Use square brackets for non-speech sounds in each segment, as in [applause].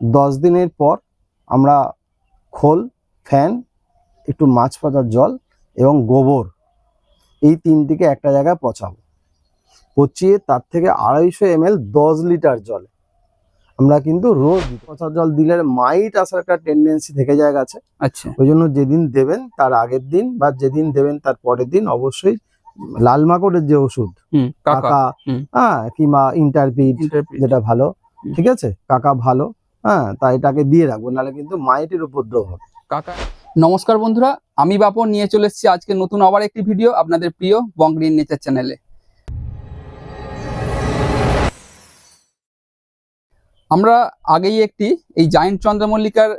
দশ দিনের পর আমরা খোল ফ্যান একটু মাছ পাতার জল এবং গোবর এই তিনটিকে একটা জায়গায় পচাবো। পচিয়ে তার থেকে আড়াইশো এম এল দশ লিটার জল। আমরা কিন্তু রোজ দিই। পচা জল দিলে মাইট আসার একটা টেন্ডেন্সি থেকে যায় গাছে। আচ্ছা। ওই জন্য যেদিন দেবেন তার আগের দিন বা যেদিন দেবেন তার পরের দিন অবশ্যই লাল মাকড়ের যে ওষুধ হুম কাকা হ্যাঁ কিংবা ইন্টারপিড যেটা ভালো ঠিক আছে? কাকা ভালো হ্যাঁ তাই এটাকে দিয়ে রাখব, নাহলে কিন্তু মাইটের উপদ্রব হবে। কাকা। নমস্কার বন্ধুরা, আমি বাপন, নিয়ে চলে এসেছি আজকে নতুন আবার একটি ভিডিও আপনাদের প্রিয় বং গ্রিন নেচার চ্যানেলে। আমরা আগেই একটি, এই জায়েন্ট চন্দ্রমল্লিকার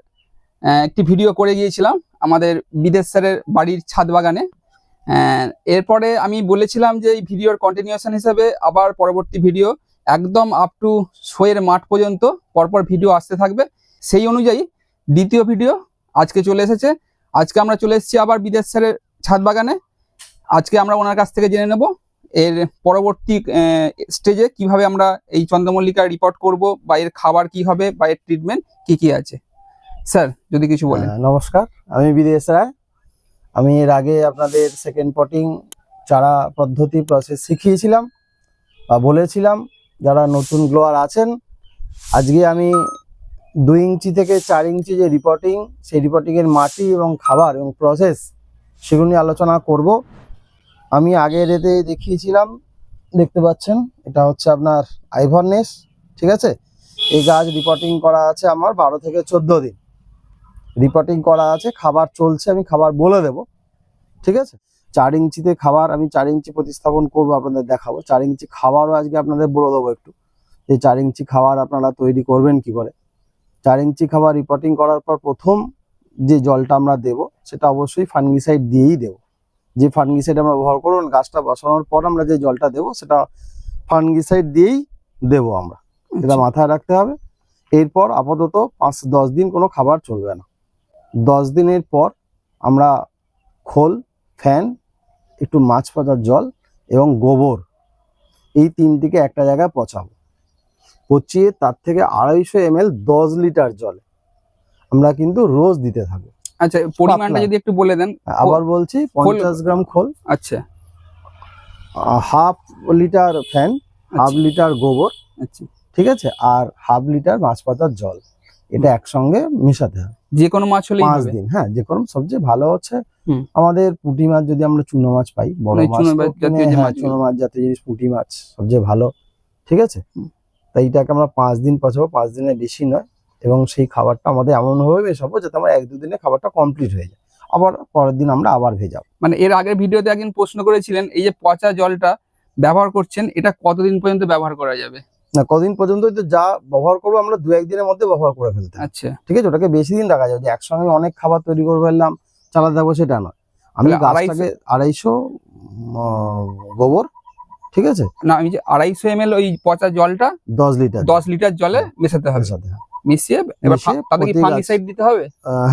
একটি ভিডিও করে গিয়েছিলাম আমাদের বিদেশ স্যারের বাড়ির ছাদ বাগানে। এরপরে আমি বলেছিলাম যে এই ভিডিওর কন্টিনিউশন হিসেবে আবার পরবর্তী ভিডিও একদম আপ টু শোয়ের মাঠ পর্যন্ত পরপর ভিডিও আসতে থাকবে। সেই অনুযায়ী দ্বিতীয় ভিডিও আজকে চলে এসেছে। আজকে আমরা চলে এসেছি আবার বিদেশ স্যারের ছাদ বাগানে আজকে আমরা ওনার কাছ থেকে জেনে নেব এর পরবর্তী স্টেজে কীভাবে আমরা এই চন্দ্রমল্লিকা রিপোর্ট করব বা এর খাবার কি হবে বা এর ট্রিটমেন্ট কি কি আছে। স্যার, যদি কিছু বলেন। নমস্কার, আমি বিদেশ রায়। আমি এর আগে আপনাদের সেকেন্ড পটিং চারা পদ্ধতি প্রসেস শিখিয়েছিলাম বা বলেছিলাম। যারা নতুন গ্লোয়ার আছেন, আজকে আমি দুই ইঞ্চি থেকে চার ইঞ্চি যে রিপোর্টিং সেই রিপোর্টিংয়ের মাটি এবং খাবার এবং প্রসেস সেগুলো নিয়ে আলোচনা করব। আমি আগের এতে দেখিয়েছিলাম, দেখতে পাচ্ছেন, এটা হচ্ছে আপনার আইভরনেস ঠিক আছে? এই গাছ রিপোর্টিং করা আছে আমার বারো থেকে চোদ্দ দিন। রিপোর্টিং করা আছে, খাবার চলছে, আমি খাবার বলে দেব, ঠিক আছে? চার ইঞ্চিতে খাবার আমি চার ইঞ্চি প্রতিস্থাপন করব আপনাদের দেখাবো। চার ইঞ্চি খাবারও আজকে আপনাদের বলে দেবো একটু। যে চার ইঞ্চি খাবার আপনারা তৈরি করবেন কি করে? চার ইঞ্চি খাবার রিপোর্টিং করার পর প্রথম যে জলটা আমরা দেব সেটা অবশ্যই ফাঙ্গিসাইড দিয়েই দেব। যে ফাঙ্গিসাইড আমরা ব্যবহার করুন গাছটা বসানোর পর আমরা যে জলটা দেব সেটা ফাঙ্গিসাইড দিয়েই দেব আমরা। এটা মাথায় রাখতে হবে। এরপর আপাতত পাঁচ দশ দিন কোনো খাবার চলবে না। দশ দিনের পর আমরা খোল ফ্যান একটু মাছ পাতার জল এবং গোবর। এই তিনটিকে একটা জায়গায় পচাবো। পচিয়ে তার থেকে আড়াইশো এম এল দশ লিটার জল আমরা কিন্তু রোজ দিতে থাকব। আচ্ছা পরিমাণটা যদি একটু বলে দেন আবার বলছি পঞ্চাশ গ্রাম খোল। আচ্ছা। হাফ লিটার ফ্যান হাফ লিটার গোবর আচ্ছা। ঠিক আছে? আর হাফ লিটার মাছ পাতার জল। এটা একসঙ্গে মেশাতে হবে যে কোনো মাছ হলে পাঁচ দিন হ্যাঁ যে কোনো সবচেয়ে ভালো হচ্ছে আমাদের পুঁটি মাছ যদি আমরা চুনো মাছ পাই বড় মাছ চুনো মাছ জাতীয় যে হ্যাঁ। চুনো মাছ জাতীয় জিনিস পুঁটি মাছ সবচেয়ে ভালো ঠিক আছে। তাই এটাকে আমরা পাঁচ দিন পচাবো পাঁচ দিনের বেশি নয় এবং সেই খাবারটা আমাদের এমন ভাবে মেশাবো যাতে আমরা এক দুদিনে খাবারটা কমপ্লিট হয়ে যায়। আবার পরের দিন আমরা আবার ভেজাবো। মানে এর আগের ভিডিওতে একদিন প্রশ্ন করেছিলেন এই যে পচা জলটা ব্যবহার করছেন এটা কতদিন পর্যন্ত ব্যবহার করা যাবে? না কদিন পর্যন্ত তো যা ব্যবহার করব আমরা দু একদিনের মধ্যে ব্যবহার করে ফেলতে আচ্ছা। ঠিক আছে? ওটাকে বেশি দিন রাখা যায়। যে একসঙ্গে অনেক খাবার তৈরি করে ফেললাম চালাতে যাব সেটা নয়। আমি আড়াইশো- গাছটাকে আড়াইশো গোবর ঠিক আছে? না আমি যে আড়াইশো এম এল ওই পচা জলটা দশ লিটার দশ লিটার জলে মেশাতে হবে। সাথে মিশিয়ে এবার ফাঙ্গিসাইড দিতে হবে?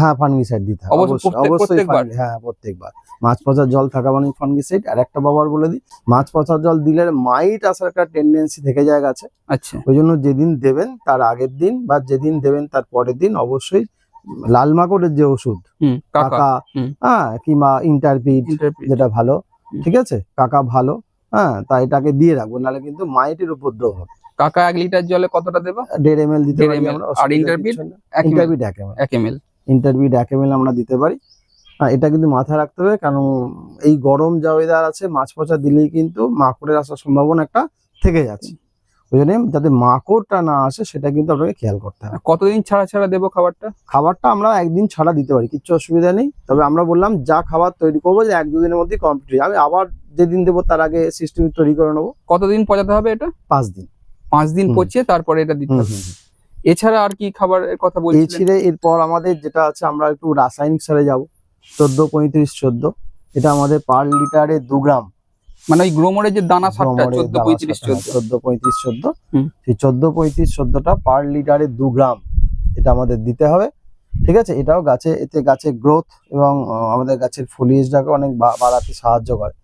হ্যাঁ ফানগিসাইড দিতে হবে। অবশ্যই, অবশ্যই প্রত্যেকবার? হ্যাঁ প্রত্যেকবার। মাছ পচার জল থাকা মানে ফানগিসাইড আর একটা ব্যবহার বলে দিই মাছ পচার জল দিলে মাইট আসার একটা টেন্ডেন্সি থেকে যায় গাছে। আচ্ছা। ওই জন্য যেদিন দেবেন তার আগের দিন বা যেদিন দেবেন তার পরের দিন অবশ্যই লাল মাকড়ের যে ওষুধ হুম কাকা। হ্যাঁ কিংবা ইন্টারপিড যেটা ভালো ঠিক আছে? কাকা ভালো হ্যাঁ তাই এটাকে দিয়ে রাখব নাহলে কিন্তু মাইটের উপদ্রব হবে। কাকা এক লিটার জলে কতটা দেবো? দেড় এম এল দিতে পারি আমরা আর Interpid? এক এম এক এম এল ইন্টারভিউ এক এম আমরা দিতে পারি। হ্যাঁ এটা কিন্তু মাথায় রাখতে হবে কারণ এই গরম যা ওয়েদার আছে মাছ পচা দিলেই কিন্তু মাকড়ের আসার সম্ভাবনা একটা থেকে যাচ্ছে। ওই জন্য যাতে মাকড়টা না আসে সেটা কিন্তু আপনাকে খেয়াল করতে হবে। কতদিন ছাড়া ছাড়া দেবো খাবারটা? খাবারটা আমরা একদিন ছাড়া দিতে পারি কিচ্ছু অসুবিধা নেই। তবে আমরা বললাম যা খাবার তৈরি করব যে এক দুদিনের মধ্যেই কমপ্লিট আমি আবার যেদিন দেবো তার আগে সিস্টেম তৈরি করে নেব। কতদিন পচাতে হবে এটা? পাঁচ দিন। পাঁচ দিন। পচিয়ে তারপরে এটা দিতে হবে। এছাড়া আর কি খাবারের কথা বলছিলেন? এরপর আমাদের যেটা আছে আমরা একটু রাসায়নিক সারে যাব। চোদ্দ পঁয়ত্রিশ চোদ্দ। এটা আমাদের পার লিটারে দু গ্রাম। মানে ওই গ্রোমোরের যে দানা সারটা চোদ্দ পঁয়ত্রিশ সারটা, চোদ্দ। চোদ্দ পঁয়ত্রিশ চোদ্দ। সেই চোদ্দ পঁয়ত্রিশ চোদ্দটা পার লিটারে দু গ্রাম এটা আমাদের দিতে হবে। ঠিক আছে? এটাও গাছে এতে গাছের গ্রোথ এবং আমাদের গাছের ফলিয়েজটাকে অনেক বাড়াতে সাহায্য করে।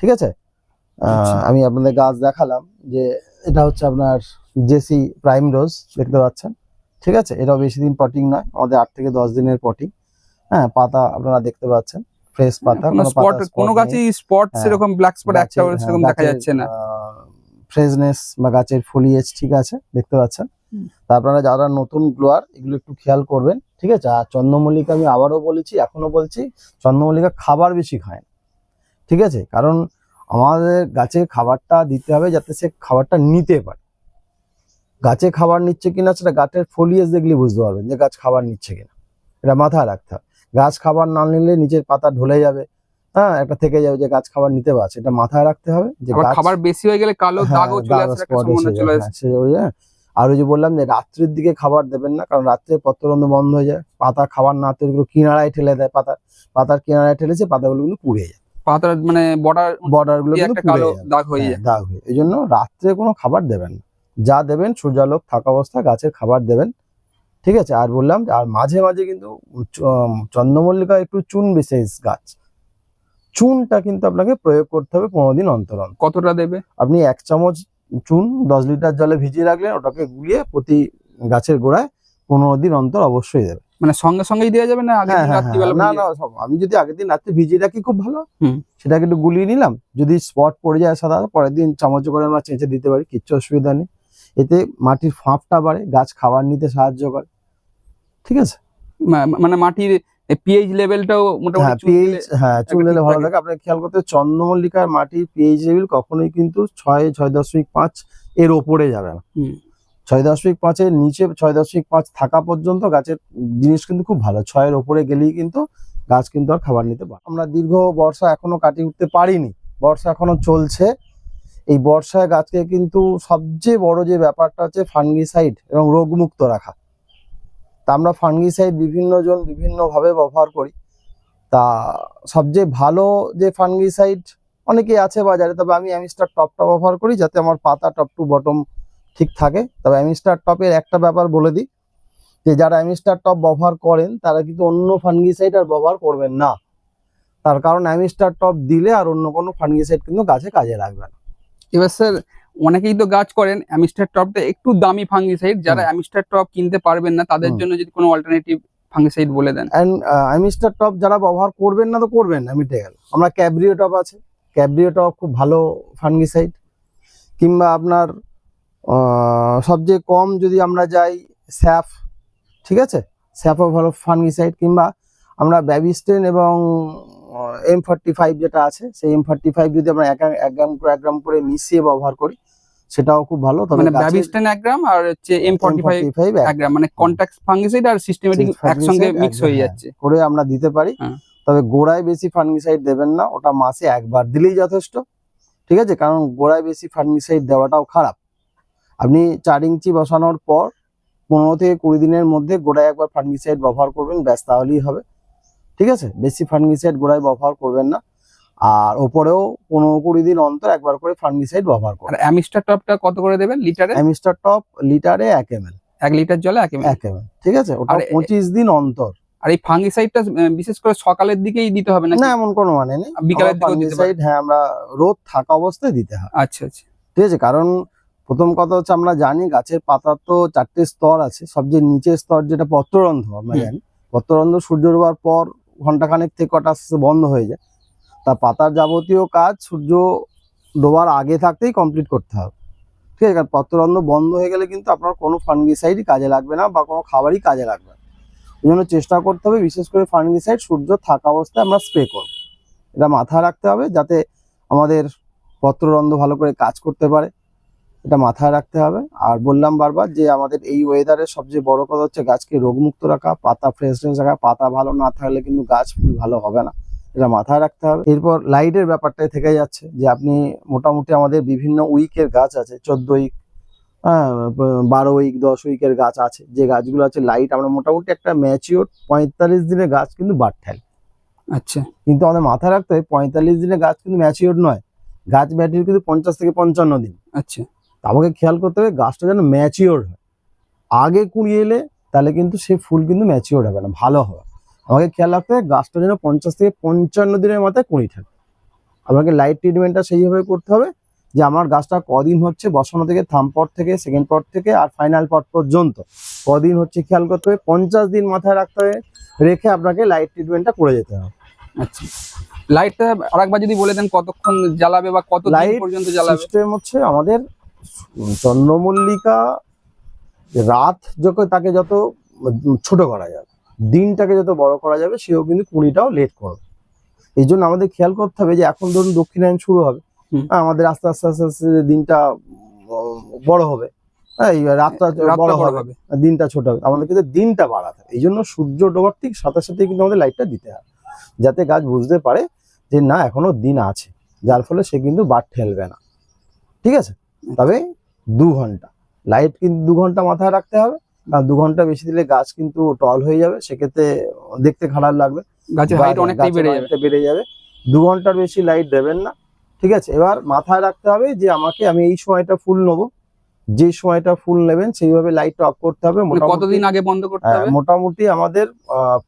ঠিক আছে? আহ, আচ্ছা। আমি আপনাদের গাছ দেখালাম যে এটা হচ্ছে আপনার জেসি প্রাইম রোজ দেখতে পাচ্ছেন। ঠিক আছে? এটাও বেশি দিন পটিং নয় আমাদের আট থেকে দশ দিনের পটিং হ্যাঁ পাতা আপনারা দেখতে পাচ্ছেন ফ্রেশ পাতা। কোনো কোনো স্পট কোনো spot স্পট হ্যাঁ, সেরকম ব্ল্যাক স্পট একটা হ্যাঁ, সেরকম দেখা যাচ্ছে না। ফ্রেশনেস বা গাছের ফলিয়েজ ঠিক আছে দেখতে পাচ্ছেন। তা আপনারা যারা নতুন গ্লোয়ার এগুলো একটু খেয়াল করবেন ঠিক আছে? আর চন্দ্রমল্লিকা আমি আবারও বলেছি এখনও বলছি চন্দ্রমল্লিকা খাবার বেশি খায় না। ঠিক আছে? কারণ আমাদের গাছে খাবারটা দিতে হবে যাতে সে খাবারটা নিতে পারে। গাছে খাবার নিচ্ছে কিনা সেটা গাছের ফলিয়েস দেখলে বুঝতে পারবেন যে গাছ খাবার নিচ্ছে কিনা। এটা মাথায় রাখতে হবে। গাছ খাবার না নিলে নিচের পাতা ঢলে যাবে। হ্যাঁ একটা থেকে যাবে যে গাছ খাবার নিতে পারছে। এটা মাথায় রাখতে হবে যে খাবার বেশি হয়ে গেলে কালো হ্যাঁ, দাগও চলে আসে হ্যাঁ, আর ওই যে বললাম যে রাত্রির দিকে খাবার দেবেন না কারণ রাত্রে পত্ররন্ধ্র বন্ধ হয়ে যায়। পাতা খাবার না করে কিনারায় ঠেলে দেয় পাতা। পাতার কিনারায় ঠেলেছে পাতাগুলো কিন্তু পুড়ে যায়। পাতার মানে বর্ডার বর্ডারগুলো কিন্তু একটা কালো দাগ হয়ে হ্যাঁ, যায়। দাগ হয়ে এই জন্য রাত্রে কোনো খাবার দেবেন না। যা দেবেন সূর্যালোক থাকা অবস্থায় গাছের খাবার দেবেন। ঠিক আছে? আর বললাম আর মাঝে মাঝে কিন্তু চন্দ্রমল্লিকা একটু চুন বিশেষ গাছ। চুনটা কিন্তু আপনাকে প্রয়োগ করতে হবে পনেরো দিন অন্তর অন্তর। কতটা দেবে? আপনি এক চামচ চুন দশ লিটার জলে ভিজিয়ে রাখলেন ওটাকে গুলিয়ে প্রতি গাছের গোড়ায় পনেরো দিন অন্তর অবশ্যই দেবে। মানে সঙ্গে সঙ্গেই দেওয়া যাবে না হ্যাঁ হ্যাঁ হ্যাঁ, না না সব- আমি যদি আগের দিন রাত্রে ভিজিয়ে রাখি খুব ভালো। সেটাকে একটু গুলিয়ে নিলাম। যদি স্পট পড়ে যায় সাদা পরের দিন চামচ করে আমরা চেঁচে দিতে পারি কিচ্ছু অসুবিধা নেই। এতে মাটির ফাঁপটা বাড়ে গাছ খাবার নিতে সাহায্য করে। ঠিক আছে? মানে মাটির পিএইচ লেভেলটাও মোটামুটি পিএইচ হ্যাঁ একটা ভালো থাকে। আপনাকে খেয়াল করতে চন্দ্রমল্লিকার মাটির পিএইচ লেভেল কখনোই কিন্তু ছয় ছয় দশমিক পাঁচ এর ওপরে যাবে না। ছয় দশমিক পাঁচের নিচে ছয় দশমিক পাঁচ থাকা পর্যন্ত গাছের জিনিস কিন্তু খুব ভালো। ছয়ের ওপরে গেলেই কিন্তু গাছ কিন্তু আর খাবার নিতে পারে। আমরা দীর্ঘ বর্ষা এখনও কাটিয়ে উঠতে পারিনি। বর্ষা এখনও চলছে। এই বর্ষায় গাছকে কিন্তু সবচেয়ে বড় যে ব্যাপারটা হচ্ছে ফাঙ্গিসাইড এবং রোগমুক্ত রাখা। তা আমরা ফাঙ্গিসাইড বিভিন্ন জন বিভিন্নভাবে ব্যবহার করি। তা সবচেয়ে ভালো যে ফাঙ্গিসাইড অনেকেই আছে বাজারে, তবে আমি অ্যামিস্টার টপটা ব্যবহার করি যাতে আমার পাতা টপ টু বটম ঠিক থাকে। তবে অ্যামিস্টার টপের একটা ব্যাপার বলে দিই যে যারা অ্যামিস্টার টপ ব্যবহার করেন তারা কিন্তু অন্য ফাঙ্গিসাইড আর ব্যবহার করবেন না। তার কারণ অ্যামিস্টার টপ দিলে আর অন্য কোনো ফাঙ্গিসাইড কিন্তু গাছে কাজে লাগবে না। এবার স্যার অনেকেই তো গাছ করেন অ্যামিস্টার টপটা একটু দামি ফাঙ্গিসাইড যারা অ্যামিস্টার টপ কিনতে পারবেন না তাদের জন্য যদি কোনো অল্টারনেটিভ ফাঙ্গিসাইড বলে দেন। অ্যান্ড অ্যামিস্টার টপ যারা ব্যবহার করবেন না তো করবেন না মিটে গেল। আমরা ক্যাব্রিও টপ আছে। ক্যাব্রিও টপ খুব ভালো ফাঙ্গিসাইড কিংবা আপনার সবচেয়ে কম যদি আমরা যাই স্যাফ ঠিক আছে? স্যাফও ভালো ফাঙ্গিসাইড কিংবা আমরা ব্যাবিস্টেন এবং এম ফর্টি ফাইভ যেটা আছে সেই এম ফর্টি ফাইভ যদি আমরা এক এক গ্রাম করে এক গ্রাম করে মিশিয়ে ব্যবহার করি সেটাও খুব ভালো। তবে মানে ব্যাবিস্টেন এক গ্রাম আর হচ্ছে এম ফর্টি ফাইভ M45 এক এক গ্রাম মানে কন্ট্যাক্ট ফাঙ্গিসাইড আর সিস্টেমেটিক একসঙ্গে মিক্স হয়ে হ্যাঁ, যাচ্ছে। করে আমরা দিতে পারি। হ্যাঁ। তবে গোড়ায় বেশি ফাঙ্গিসাইড দেবেন না ওটা মাসে একবার দিলেই যথেষ্ট ঠিক আছে? কারণ গোড়ায় বেশি ফাঙ্গিসাইড দেওয়াটাও খারাপ। আপনি চার ইঞ্চি বসানোর পর পনেরো থেকে কুড়ি দিনের মধ্যে গোড়ায় একবার ফাঙ্গিসাইড ব্যবহার করবেন ব্যাস তাহলেই হবে। ঠিক আছে? বেশি ফাঙ্গিসাইড গোড়ায় ব্যবহার করবেন না। আর ওপরেও পনেরো কুড়ি দিন অন্তর একবার করে ফাঙ্গিসাইড ব্যবহার আর করবেন অ্যামিস্টার টপটা কত করে দেবেন লিটারে? অ্যামিস্টার টপ লিটারে এক এম এক লিটার জলে এক ml? এক এম ঠিক আছে? ওটা পঁচিশ দিন অন্তর। আর এই ফাঙ্গিসাইডটা বিশেষ করে সকালের দিকেই দিতে হবে নাকি? না এমন কোনো মানে নেই। বিকালের দিকে হ্যাঁ আমরা রোদ থাকা অবস্থায় দিতে হয়। আচ্ছা আচ্ছা। ঠিক আছে? কারণ প্রথম কথা হচ্ছে আমরা জানি গাছের পাতার তো চারটে স্তর আছে সবচেয়ে নিচের স্তর যেটা পত্ররন্ধ্র আমরা। জানি পত্ররন্ধ্র সূর্য ডোবার পর ঘন্টাখানেক থেকে কটা বন্ধ হয়ে যায়। তা পাতার যাবতীয় কাজ সূর্য ডোবার আগে থাকতেই কমপ্লিট করতে হবে। ঠিক আছে কারণ পত্ররন্ধ্র বন্ধ হয়ে গেলে কিন্তু আপনার কোনো ফাঙ্গিসাইডই কাজে লাগবে না বা কোনো খাবারই কাজে লাগবে না। এই জন্য চেষ্টা করতে হবে বিশেষ করে ফাঙ্গিসাইড সূর্য থাকা অবস্থায় আমরা স্প্রে করব। এটা মাথায় রাখতে হবে যাতে আমাদের পত্ররন্ধ্র ভালো করে কাজ করতে পারে। এটা মাথায় রাখতে হবে। আর বললাম বারবার যে আমাদের এই ওয়েদারে সবচেয়ে বড় কথা হচ্ছে গাছকে রোগমুক্ত রাখা পাতা ফ্রেশনেস রাখা পাতা ভালো না থাকলে কিন্তু গাছ ফুল ভালো হবে না। এটা মাথায় রাখতে হবে। এরপর লাইটের ব্যাপারটাই থেকে যাচ্ছে যে আপনি মোটামুটি আমাদের বিভিন্ন উইকের গাছ আছে চোদ্দ উইক হ্যাঁ বারো উইক দশ উইকের গাছ আছে। যে গাছগুলো আছে লাইট আমরা মোটামুটি একটা ম্যাচিওর পঁয়তাল্লিশ দিনের গাছ কিন্তু ঠেলে আচ্ছা। কিন্তু আমাদের মাথায় রাখতে হবে পঁয়তাল্লিশ দিনের গাছ কিন্তু ম্যাচিওর নয়। গাছ ম্যাচিওর কিন্তু পঞ্চাশ থেকে পঞ্চান্ন দিন। আচ্ছা। আমাকে খেয়াল করতে হবে গাছটা যেন ম্যাচিওর হয়। আগে কুড়ি এলে তাহলে কিন্তু সে ফুল কিন্তু ম্যাচিওর হবে না ভালো হবে। আমাকে খেয়াল রাখতে হবে গাছটা যেন পঞ্চাশ থেকে পঞ্চান্ন দিনের মাথায় কুড়ি থাকে। আপনাকে লাইট ট্রিটমেন্টটা সেইভাবে করতে হবে যে আমার গাছটা কদিন হচ্ছে বসানো থেকে থাম পট থেকে সেকেন্ড পট থেকে আর ফাইনাল পট পর্যন্ত কদিন হচ্ছে খেয়াল করতে হবে। পঞ্চাশ দিন মাথায় রাখতে হবে রেখে আপনাকে লাইট ট্রিটমেন্টটা করে যেতে হবে। আচ্ছা। লাইটটা আরেকবার যদি বলে দেন কতক্ষণ জ্বালাবে বা কত লাইট পর্যন্ত জ্বালাবে? সিস্টেম হচ্ছে আমাদের চন্দ্রমল্লিকা রাত যখন তাকে যত ছোট করা যাবে দিনটাকে যত বড় করা যাবে সেও কিন্তু কুড়িটাও লেট করবে। এই জন্য আমাদের খেয়াল করতে হবে যে এখন ধরুন দক্ষিণায়ন শুরু হবে। হ্যাঁ, আমাদের আস্তে আস্তে আস্তে আস্তে দিনটা বড় হবে। হ্যাঁ এই রাতটা বড় হবে দিনটা ছোট হবে। আমাদের কিন্তু দিনটা বাড়াতে হবে। এই জন্য সূর্য ডোবার ঠিক সাথে সাথে কিন্তু আমাদের লাইটটা দিতে হবে যাতে গাছ বুঝতে পারে যে না এখনও দিন আছে। যার ফলে সে কিন্তু বাদ ঠেলবে না। ঠিক আছে? তবে দু ঘণ্টা। লাইট কিন্তু দু ঘণ্টা মাথায় রাখতে হবে আর দু ঘণ্টা বেশি দিলে গাছ কিন্তু টল হয়ে যাবে সেক্ষেত্রে দেখতে খারাপ লাগবে। গাছের হাইট অনেকটাই বেড়ে যাবে। বেড়ে যাবে। দু ঘণ্টার বেশি লাইট দেবেন না ঠিক আছে? এবার মাথায় রাখতে হবে যে আমাকে আমি এই সময়টা ফুল নেব। যে সময়টা ফুল নেবেন সেইভাবে লাইটটা অফ করতে হবে। মোটামুটি কতদিন আগে বন্ধ করতে হ্যাঁ, হবে? মোটামুটি আমাদের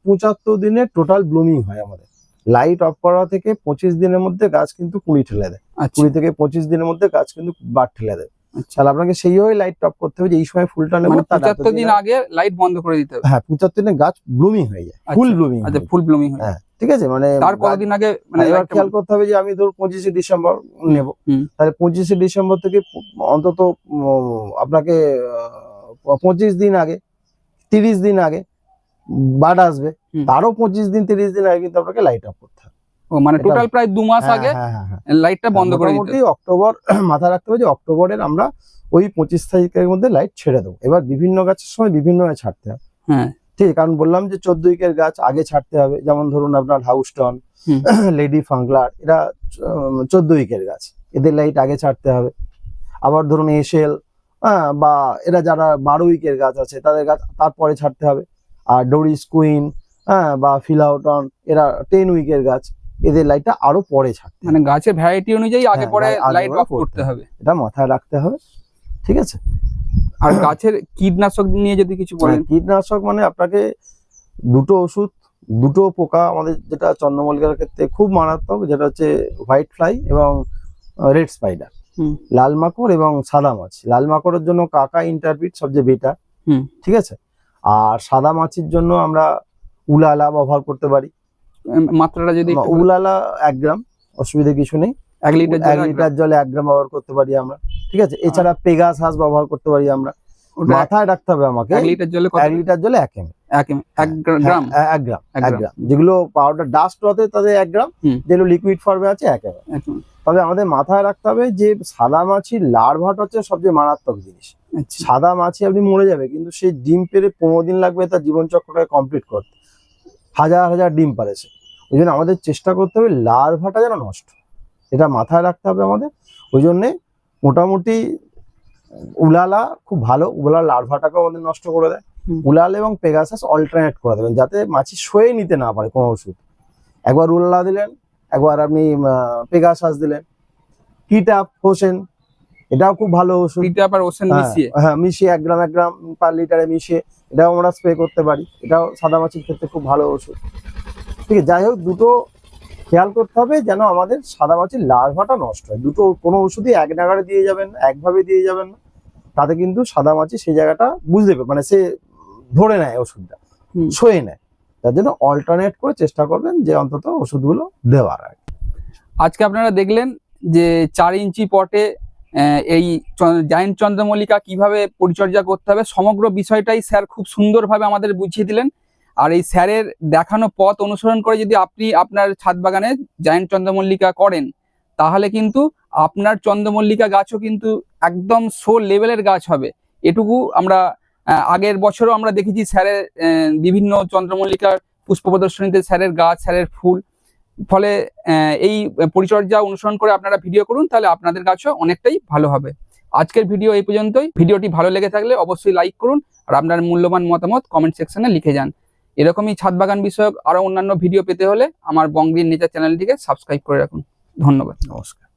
পঁচাত্তর দিনে টোটাল ব্লুমিং হয় আমাদের। লাইট অফ করা থেকে পঁচিশ দিনের মধ্যে গাছ কিন্তু কুড়ি ঠেলে দেয়। আচ্ছা। কুড়ি থেকে পঁচিশ দিনের মধ্যে গাছ কিন্তু বাদ ঠেলে দেয়। আচ্ছা। তাহলে আপনাকে সেইভাবে লাইট অফ করতে হবে যে এই সময় ফুলটা নেব মানে পঁচাত্তর দিন আগে লাইট বন্ধ করে দিতে হবে। হ্যাঁ পঁচাত্তর দিনে গাছ ব্লুমিং হয়ে যায় ফুল আচ্ছা, ব্লুমিং আচ্ছা ফুল ব্লুমিং হয় ঠিক আছে মানে তার কতদিন আগে মানে হ্যাঁ, এবার খেয়াল করতে হবে যে আমি ধর পঁচিশে ডিসেম্বর নেব। তাহলে পঁচিশে ডিসেম্বর থেকে অন্তত আপনাকে পঁচিশ দিন আগে তিরিশ দিন আগে বাড আসবে। তারও পঁচিশ দিন তিরিশ দিন আগে কিন্তু আপনাকে লাইট অফ করতে হবে। ও মানে টোটাল প্রায় দু মাস হ্যাঁ, আগে হ্যাঁ, হ্যাঁ, হ্যাঁ। লাইটটা বন্ধ করে দিতে অক্টোবর [clears throat] মাথায় রাখতে হবে যে অক্টোবরের আমরা ওই পঁচিশ তারিখের মধ্যে লাইট ছেড়ে দেবো। এবার বিভিন্ন গাছের সময় বিভিন্নভাবে ছাড়তে হবে। হ্যাঁ। ঠিক? কারণ বললাম যে চোদ্দ উইকের গাছ আগে ছাড়তে হবে। যেমন ধরুন আপনার হাউস্টন। লেডি ফাংলার এরা চোদ্দ উইকের গাছ। এদের লাইট আগে ছাড়তে হবে। আবার ধরুন এসেল বা এরা যারা বারো উইকের গাছ আছে তাদের গাছ তারপরে ছাড়তে হবে। আর ডোরিস কুইন হ্যাঁ বা ফিলাউটন এরা টেন উইকের গাছ। এদের লাইটটা আরও পরে ছাড়তে মানে গাছের ভ্যারাইটি অনুযায়ী আগে হ্যাঁ, পরে লাইট অফ করতে হবে। এটা মাথায় রাখতে হবে ঠিক আছে? আর গাছের কীটনাশক নিয়ে যদি কিছু বলেন। মানে কীটনাশক মানে আপনাকে দুটো ওষুধ দুটো পোকা আমাদের যেটা চন্দ্রমল্লিকার ক্ষেত্রে খুব মারাত্মক যেটা হচ্ছে হোয়াইট ফ্লাই এবং রেড স্পাইডার লাল মাকড় এবং সাদা মাছ। লাল মাকড়ের জন্য কাকা ইন্টারপিট সবচেয়ে বেটার ঠিক আছে? আর সাদা মাছির জন্য আমরা উলালা ব্যবহার করতে পারি। মাত্রাটা যদি উলালা এক গ্রাম অসুবিধা কিছু নেই। এক লিটার এক লিটার জলে এক গ্রাম ব্যবহার করতে পারি আমরা। ঠিক আছে? এছাড়া পেগাস হাঁস ব্যবহার করতে পারি আমরা। মাথায় রাখতে হবে আমাকে। এক লিটার জলে এক লিটার জলে এক এম এক এম- এক গ্রা- গ্রাম? হ্যাঁ, এক গ্রাম এক গ্রাম। যেগুলো পাউডার ডাস্ট হতে তাদের এক গ্রাম যেগুলো লিকুইড ফর্মে আছে এক গ্রাম তবে আমাদের মাথায় রাখতে হবে যে সাদা মাছির লার্ভাটা হচ্ছে সবচেয়ে মারাত্মক জিনিস। আচ্ছা। সাদা মাছি আপনি মরে যাবে কিন্তু সেই ডিম পেরে পনেরো দিন লাগবে তার জীবনচক্রটাকে কমপ্লিট করতে। হাজার হাজার ডিম পারে সে ওই জন্য আমাদের চেষ্টা করতে হবে লার্ভাটা যেন নষ্ট। এটা মাথায় রাখতে হবে আমাদের। ওই জন্যে মোটামুটি উলালা খুব ভালো। উলালা লার্ভাটাকে আমাদের নষ্ট করে দেয়। উলাল এবং পেগাসাস অল্টারনেট করে দেবেন যাতে মাছি সয়ে নিতে না পারে কোনো ওষুধ। একবার উলালা দিলেন একবার আপনি পেগাসাস দিলেন। কিটাপ হোসেন এটাও খুব ভালো ওষুধ। পিঠে আবার ওসেন হ্যাঁ, মিশিয়ে। হ্যাঁ মিশিয়ে এক গ্রাম এক গ্রাম পার লিটারে মিশিয়ে এটাও আমরা স্প্রে করতে পারি। এটাও সাদা মাছির ক্ষেত্রে খুব ভালো ওষুধ। ঠিক আছে যাই হোক দুটো খেয়াল করতে হবে যেন আমাদের সাদা মাছির লার্ভাটা নষ্ট হয় দুটো কোনো ওষুধই এক নাগারে দিয়ে যাবেন একভাবে দিয়ে যাবেন না তাতে কিন্তু সাদা মাছি সেই জায়গাটা বুঝতে পারে মানে সে ধরে নেয় ওষুধটা। সয়ে নেয় তার জন্য অল্টারনেট করে চেষ্টা করবেন যে অন্তত ওষুধগুলো দেওয়ার আর কি। আজকে আপনারা দেখলেন যে চার ইঞ্চি পটে এই জায়েন্ট চন্দ্রমল্লিকা কীভাবে পরিচর্যা করতে হবে সমগ্র বিষয়টাই স্যার খুব সুন্দরভাবে আমাদের বুঝিয়ে দিলেন আর এই স্যারের দেখানো পথ অনুসরণ করে যদি আপনি আপনার ছাদ বাগানে জায়েন্ট চন্দ্রমল্লিকা করেন, তাহলে কিন্তু আপনার চন্দ্রমল্লিকা গাছও কিন্তু একদম সো লেভেলের গাছ হবে। এটুকু আমরা আগের বছরও আমরা দেখেছি স্যারের বিভিন্ন চন্দ্রমল্লিকার পুষ্প প্রদর্শনীতে স্যারের গাছ, স্যারের ফুল। ফলে এই পরিচর্যা অনুসরণ করে আপনারা ভিডিও করুন, তাহলে আপনাদের গাছও অনেকটাই ভালো হবে। আজকের ভিডিও এই পর্যন্তই। ভিডিওটি ভালো লেগে থাকলে অবশ্যই লাইক করুন, আর আপনার মূল্যবান মতামত কমেন্ট সেকশনে লিখে যান। এরকমই ছাদ বাগান বিষয়ক আরও অন্যান্য ভিডিও পেতে হলে আমার বঙ্গবীর নেচার চ্যানেলটিকে সাবস্ক্রাইব করে রাখুন। ধন্যবাদ। নমস্কার।